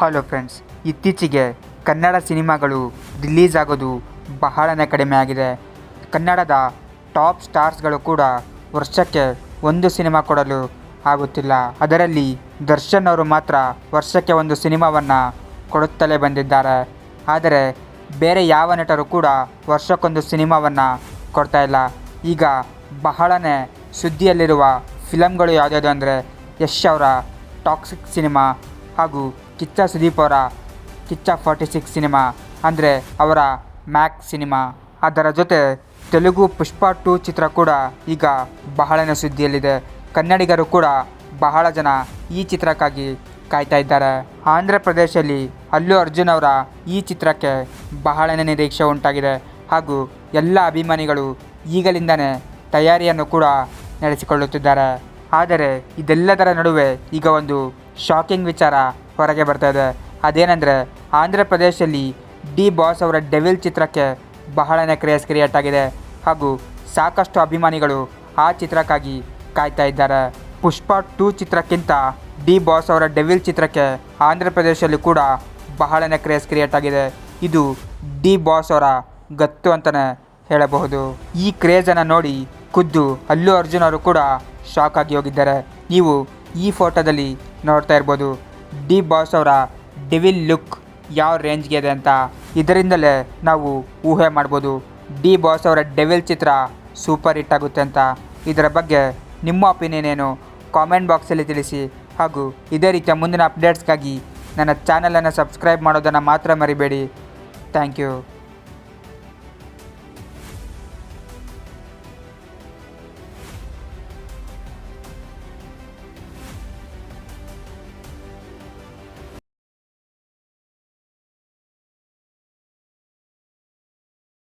Hello friends ಇತ್ತೀಚೆಗೆ ಕನ್ನಡ ಸಿನಿಮಾಗಳು release ಆಗೋದು ಬಹಳನೇ ಕಡಿಮೆ ಆಗಿದೆ. ಕನ್ನಡದ ಟಾಪ್ ಸ್ಟಾರ್ಸ್ಗಳು ಕೂಡ ವರ್ಷಕ್ಕೆ ಒಂದು ಸಿನಿಮಾ ಕೊಡಲು ಆಗುತ್ತಿಲ್ಲ. ಅದರಲ್ಲಿ ದರ್ಶನ್ ಅವರು ಮಾತ್ರ ವರ್ಷಕ್ಕೆ ಒಂದು ಸಿನಿಮಾವನ್ನು ಕೊಡುತ್ತಲೇ ಬಂದಿದ್ದಾರೆ. ಆದರೆ ಬೇರೆ ಯಾವ ನಟರು ಕೂಡ ವರ್ಷಕ್ಕೊಂದು ಸಿನಿಮಾವನ್ನು ಕೊಡ್ತಾ ಇಲ್ಲ. ಈಗ ಬಹಳನೇ ಸುದ್ದಿಯಲ್ಲಿರುವ ಫಿಲಮ್ಗಳು ಯಾವುದ್ಯಾವುದು ಅಂದರೆ ಯಶ್ ಅವರ ಟಾಕ್ಸಿಕ್ ಸಿನಿಮಾ ಹಾಗೂ ಕಿಚ್ಚ ಸುದೀಪ್ ಅವರ ಕಿಚ್ಚ ಫಾರ್ಟಿ ಸಿಕ್ಸ್ ಸಿನಿಮಾ, ಅಂದರೆ ಅವರ ಮ್ಯಾಕ್ ಸಿನಿಮಾ. ಅದರ ಜೊತೆ ತೆಲುಗು ಪುಷ್ಪ ಟು ಚಿತ್ರ ಕೂಡ ಈಗ ಬಹಳನೇ ಸುದ್ದಿಯಲ್ಲಿದೆ. ಕನ್ನಡಿಗರು ಕೂಡ ಬಹಳ ಜನ ಈ ಚಿತ್ರಕ್ಕಾಗಿ ಕಾಯ್ತಾ ಇದ್ದಾರೆ. ಆಂಧ್ರ ಪ್ರದೇಶದಲ್ಲಿ ಅಲ್ಲು ಅರ್ಜುನ್ ಅವರ ಈ ಚಿತ್ರಕ್ಕೆ ಬಹಳನೇ ನಿರೀಕ್ಷೆ ಉಂಟಾಗಿದೆ. ಹಾಗೂ ಎಲ್ಲ ಅಭಿಮಾನಿಗಳು ಈಗಲಿಂದನೇ ತಯಾರಿಯನ್ನು ಕೂಡ ನಡೆಸಿಕೊಳ್ಳುತ್ತಿದ್ದಾರೆ. ಆದರೆ ಇದೆಲ್ಲದರ ನಡುವೆ ಈಗ ಒಂದು ಶಾಕಿಂಗ್ ವಿಚಾರ ಹೊರಗೆ ಬರ್ತಾ ಇದೆ. ಅದೇನೆಂದರೆ, ಆಂಧ್ರ ಪ್ರದೇಶದಲ್ಲಿ ಡಿ ಬಾಸ್ ಅವರ ಡೆವಿಲ್ ಚಿತ್ರಕ್ಕೆ ಬಹಳನೇ ಕ್ರೇಸ್ ಕ್ರಿಯೇಟ್ ಆಗಿದೆ. ಹಾಗೂ ಸಾಕಷ್ಟು ಅಭಿಮಾನಿಗಳು ಆ ಚಿತ್ರಕ್ಕಾಗಿ ಕಾಯ್ತಾ ಇದ್ದಾರೆ. ಪುಷ್ಪ ಟೂ ಚಿತ್ರಕ್ಕಿಂತ ಡಿ ಬಾಸ್ ಅವರ ಡೆವಿಲ್ ಚಿತ್ರಕ್ಕೆ ಆಂಧ್ರ ಪ್ರದೇಶದಲ್ಲಿ ಕೂಡ ಬಹಳನೇ ಕ್ರೇಸ್ ಕ್ರಿಯೇಟ್ ಆಗಿದೆ. ಇದು ಡಿ ಬಾಸ್ ಅವರ ಗತ್ತು ಅಂತಲೇ ಹೇಳಬಹುದು. ಈ ಕ್ರೇಜನ್ನು ನೋಡಿ ಖುದ್ದು ಅಲ್ಲು ಅರ್ಜುನ್ ಅವರು ಕೂಡ ಶಾಕ್ ಆಗಿ ಹೋಗಿದ್ದಾರೆ. ನೀವು ಈ ಫೋಟೋದಲ್ಲಿ ನೋಡ್ತಾ ಇರ್ಬೋದು, ಡಿ ಬಾಸ್ ಅವರ ಡೆವಿಲ್ ಲುಕ್ ಯಾವ ರೇಂಜ್ಗೆ ಇದೆ ಅಂತ. ಇದರಿಂದಲೇ ನಾವು ಊಹೆ ಮಾಡ್ಬೋದು, ಡಿ ಬಾಸ್ ಅವರ ಡೆವಿಲ್ ಚಿತ್ರ ಸೂಪರ್ ಹಿಟ್ ಆಗುತ್ತೆ ಅಂತ. ಇದರ ಬಗ್ಗೆ ನಿಮ್ಮ ಒಪಿನಿಯನ್ ಏನು? ಕಾಮೆಂಟ್ ಬಾಕ್ಸಲ್ಲಿ ತಿಳಿಸಿ. ಹಾಗೂ ಇದೇ ರೀತಿಯ ಮುಂದಿನ ಅಪ್ಡೇಟ್ಸ್ಗಾಗಿ ನನ್ನ ಚಾನಲನ್ನು ಸಬ್ಸ್ಕ್ರೈಬ್ ಮಾಡೋದನ್ನು ಮಾತ್ರ ಮರಿಬೇಡಿ. Thank you.